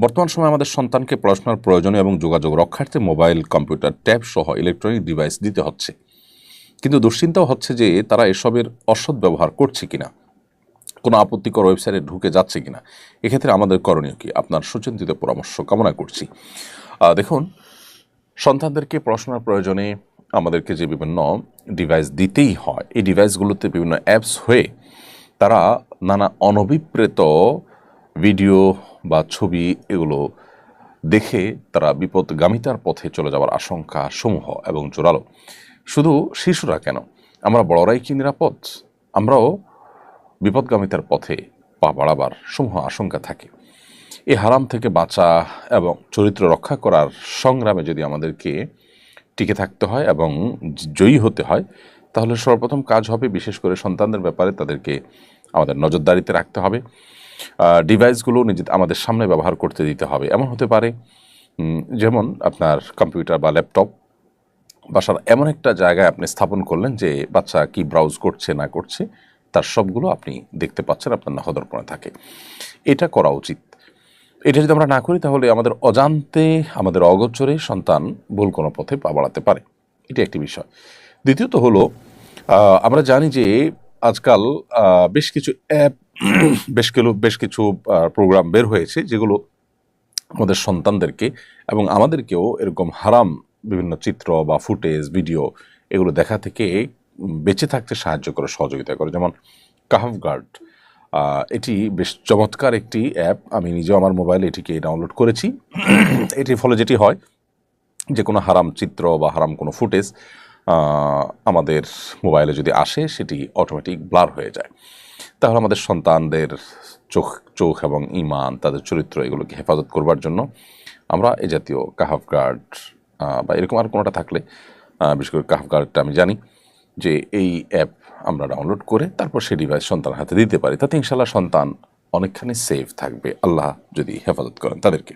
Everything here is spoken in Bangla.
বর্তমান সময়ে আমাদের সন্তানকে পড়াশোনার প্রয়োজনে এবং যোগাযোগ রক্ষার্থে মোবাইল, কম্পিউটার, ট্যাব সহ ইলেকট্রনিক ডিভাইস দিতে হচ্ছে। কিন্তু দুশ্চিন্তাও হচ্ছে যে তারা এসবের অসৎ ব্যবহার করছে কিনা, কোনো আপত্তিকর ওয়েবসাইটে ঢুকে যাচ্ছে কিনা, এক্ষেত্রে আমাদের করণীয় কি? আপনার সুচিন্তিত পরামর্শ কামনা করছি। দেখুন, সন্তানদেরকে পড়াশোনার প্রয়োজনে আমাদেরকে যে বিভিন্ন ডিভাইস দিতেই হয়, এই ডিভাইসগুলোতে বিভিন্ন অ্যাপস হয়ে তারা নানা অনভিপ্রেত ভিডিও বা ছবি এগুলো দেখে তারা বিপদগামিতার পথে চলে যাওয়ার আশঙ্কা সমূহ এবং জোরালো। শুধু শিশুরা কেন? আমরা বড়রাই কি নিরাপদ? আমরাও বিপদগামিতার পথে পা বাড়াবার সমূহ আশঙ্কা থাকে। এই হারাম থেকে বাঁচা এবং চরিত্র রক্ষা করার সংগ্রামে যদি আমাদেরকে টিকে থাকতে হয় এবং জয়ী হতে হয়, তাহলে সর্বপ্রথম কাজ হবে বিশেষ করে সন্তানদের ব্যাপারে তাদেরকে আমাদের নজরদারিতে রাখতে হবে। ডিভাইসগুলো নিজে আমাদের সামনে ব্যবহার করতে দিতে হবে। এমন হতে পারে যেমন আপনার কম্পিউটার বা ল্যাপটপ বাসার এমন একটা জায়গায় আপনি স্থাপন করলেন যে বাচ্চা কি ব্রাউজ করছে, না করছে, তার সবগুলো আপনি দেখতে পাচ্ছেন, আপনার নখদর্পণে থাকে। এটা করা উচিত। এটা যদি আমরা না করি, তাহলে আমাদের অজান্তে, আমাদের অগোচরে সন্তান ভুল কোনো পথে পা বাড়াতে পারে। এটা একটি বিষয়। দ্বিতীয়ত হলো আমরা জানি যে আজকাল বেশ কিছু অ্যাপ, বেশ কিছু বেশ কিছু প্রোগ্রাম বের হয়েছে যেগুলো আমাদের সন্তানদেরকে এবং আমাদেরকেও এরকম হারাম বিভিন্ন চিত্র বা ফুটেজ ভিডিও এগুলো দেখা থেকে বেঁচে থাকতে সাহায্য করে, সহযোগিতা করে। যেমন কাহাফ গার্ড এটি বেশ চমৎকার একটি অ্যাপ। আমি নিজেও আমার মোবাইলে এটিকে ডাউনলোড করেছি। এটির ফলে যেটি হয়, যে কোনো হারাম চিত্র বা হারাম কোনো ফুটেজ আমাদের মোবাইলে যদি আসে, সেটি অটোমেটিক ব্লার হয়ে যায়। তাহলে আমাদের সন্তানদের চোখ চোখ এবং ইমান, তাদের চরিত্র এগুলোকে হেফাজত করবার জন্য আমরা এ জাতীয় কাহাফ গার্ড বা এরকম আর কোনোটা থাকলে বিশেষ করে কাহাফ গার্ডটা আমি জানি যে এই অ্যাপ আমরা ডাউনলোড করে তারপর সেই ডিভাইস সন্তানের হাতে দিতে পারি। তাতে ইনশাল্লাহ সন্তান অনেকখানি সেফ থাকবে। আল্লাহ যদি হেফাজত করেন তাদেরকে।